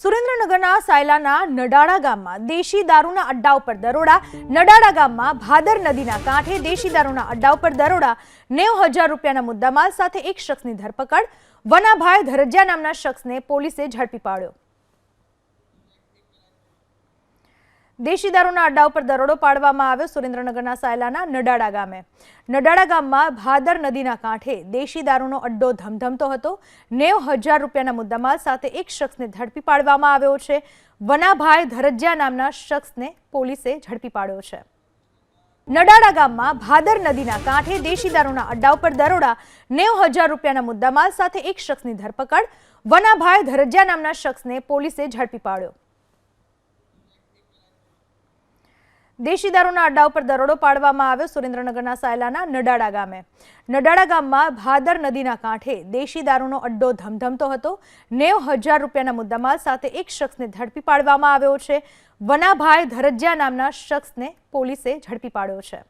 સુરેન્દ્રનગરના સાયલાના નડાળા ગામમાં દેશી દારૂના અડ્ડા ઉપર દરોડા, નડાળા ગામમાં ભાદર નદીના કાંઠે દેશી દારૂના અડ્ડા ઉપર દરોડા, નેવ હજાર રૂપિયાના મુદ્દામાલ સાથે એક શખ્સની ધરપકડ. વનાભાઈ ધરજિયા નામના શખ્સને પોલીસે ઝડપી પાડ્યો. દેશી દારૂના અડ્ડા ઉપર દરોડો પાડવામાં આવ્યો સુરેન્દ્રનગરના સાયલાના નડાડા ગામે. નડાડા ગામમાં ભાદર નદીના કાંઠે દેશી દારૂનો અડ્ડો ધમધમતો હતો. નેવ હજાર રૂપિયાના મુદ્દામાલ સાથે એક શખ્સને ઝડપી પાડવામાં આવ્યો છે. વનાભાઈ ધરજિયા નામના શખ્સને પોલીસે ઝડપી પાડ્યો છે. નડાડા ગામમાં ભાદર નદીના કાંઠે દેશી દારૂના અડ્ડા ઉપર દરોડા. નેવ હજાર રૂપિયાના મુદ્દામાલ સાથે એક શખ્સની ધરપકડ. વનાભાઈ ધરજિયા નામના શખ્સને પોલીસે ઝડપી પાડ્યો. દેશી દારૂના અડ્ડા ઉપર દરોડો પાડવામાં આવ્યો સુરેન્દ્રનગરના સાયલાના નડાળા ગામે. નડાળા ગામમાં ભાદર નદીના કાંઠે દેશી દારૂનો અડ્ડો ધમધમતો હતો. નેવ હજાર રૂપિયાના મુદ્દામાલ સાથે એક શખ્સને ઝડપી પાડવામાં આવ્યો છે. વનાભાઈ ધરજિયા નામના શખ્સને પોલીસે ઝડપી પાડ્યો છે.